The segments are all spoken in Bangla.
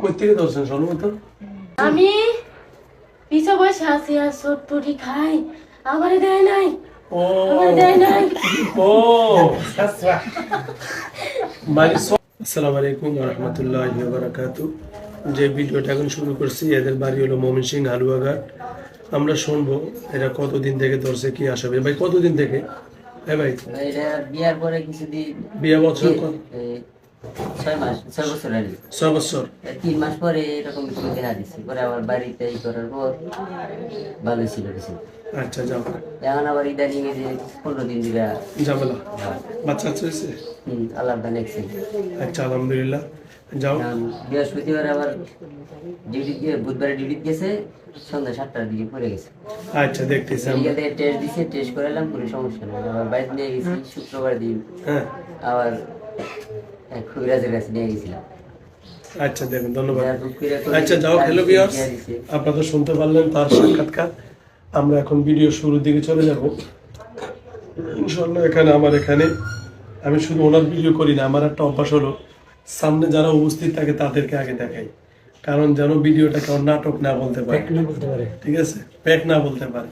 কই থেকে ধরছেন সর্বত আমি পিছে বসে আছি আর চটপটি খাই। আমারে দেয় নাই। ও। আমারে দেয় নাই। ও। মানে আসসালামু আলাইকুম রহমতুল্লাহ বারাকাতু যে ভিডিওটা এখন শুরু করছি এদের বাড়ি হলো মমিন সিং হালুয়াঘাট। আমরা শুনব এরা কতদিন থেকে ধরছে কি আসবে ভাই কতদিন থেকে? হ্যাঁ ভাই। বিয়ার পরে কিছুদিন বিয়ে বছর ছয় মাস ছয় বছর আগে ছয় বছর। তিন মাস পরে এরকম কিছু দেখা দিচ্ছে পরে আমার বাড়িতে এই করার পর ভালো ছিল কিছু। আচ্ছা যাও। এখন আবার ইদানিং এই যে পনেরো দিন বাচ্চা আল্লাহ নেক্সট আচ্ছা আলহামদুলিল্লাহ। যাও। বৃহস্পতিবার আবার ডিউটি বুধবারে ডিউটি গেছে সন্ধ্যা সাতটার দিকে পড়ে গেছে। আচ্ছা দেখতেছি টেস্ট দিছে টেস্ট করালাম কোনো সমস্যা নেই। আবার নিয়ে গেছি শুক্রবার দিন। হ্যাঁ। আবার কবিরাজের কাছে নিয়ে গেছিলাম। আচ্ছা দেখুন ধন্যবাদ। আচ্ছা যাও হ্যালো ভিউয়ার্স আপনারা শুনতে পারলেন তার সাক্ষাৎকার। আমরা এখন ভিডিও শুরুর দিকে চলে যাব। ইনশাল্লাহ এখানে আমার এখানে আমি শুধু ওনার ভিডিও করি না আমার একটা অভ্যাস হলো সামনে যারা উপস্থিত থাকে তাদেরকে আগে দেখাই। কারণ যেন ভিডিওটা কেউ নাটক না বলতে পারে। ঠিক আছে? প্যাক না বলতে পারে।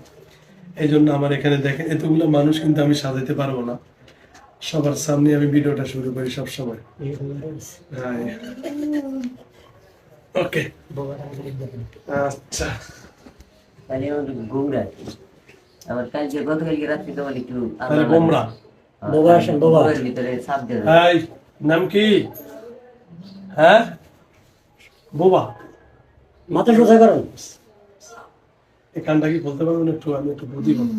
এই জন্য আমার এখানে দেখেন এতগুলো মানুষ কিন্তু আমি সাজাতে পারব না। সবার সামনে আমি ভিডিওটা শুরু করি সব সময় হ্যাঁ ওকে আচ্ছা। তাহলে আমার গুমরা। আবার কালকে গতকালকে রাত্রি তো একটু তাহলে গোমরা। বোবা আসেন বোবা। ভিতরে সাপ দিয়ে দেয়। নাম কি? হ্যাঁ? বোবা। মাথা সোজা করুন। এই কানটা কি বলতে পারবেন একটু? আমি একটু বুঝি বলব।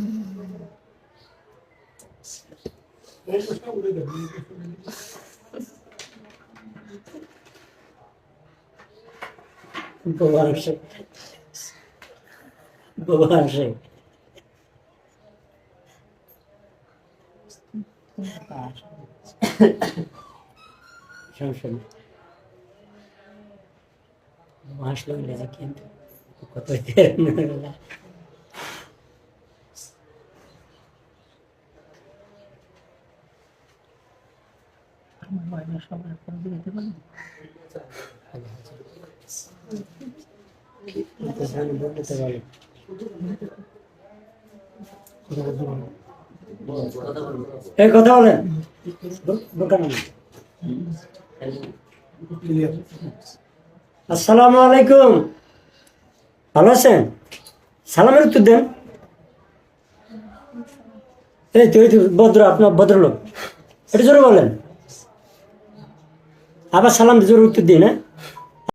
বাবা আসে বাবা আসে সমস্যা নেই বাবা আসলো আসসালামু আলাইকুম। ভালো আছেন? সালামের উত্তর দেন। এই তো, এই ভদ্র, আপনার ভদ্রলোক। এটা জোরে বলেন। আবার সালাম জোরে উত্তর দিন হ্যাঁ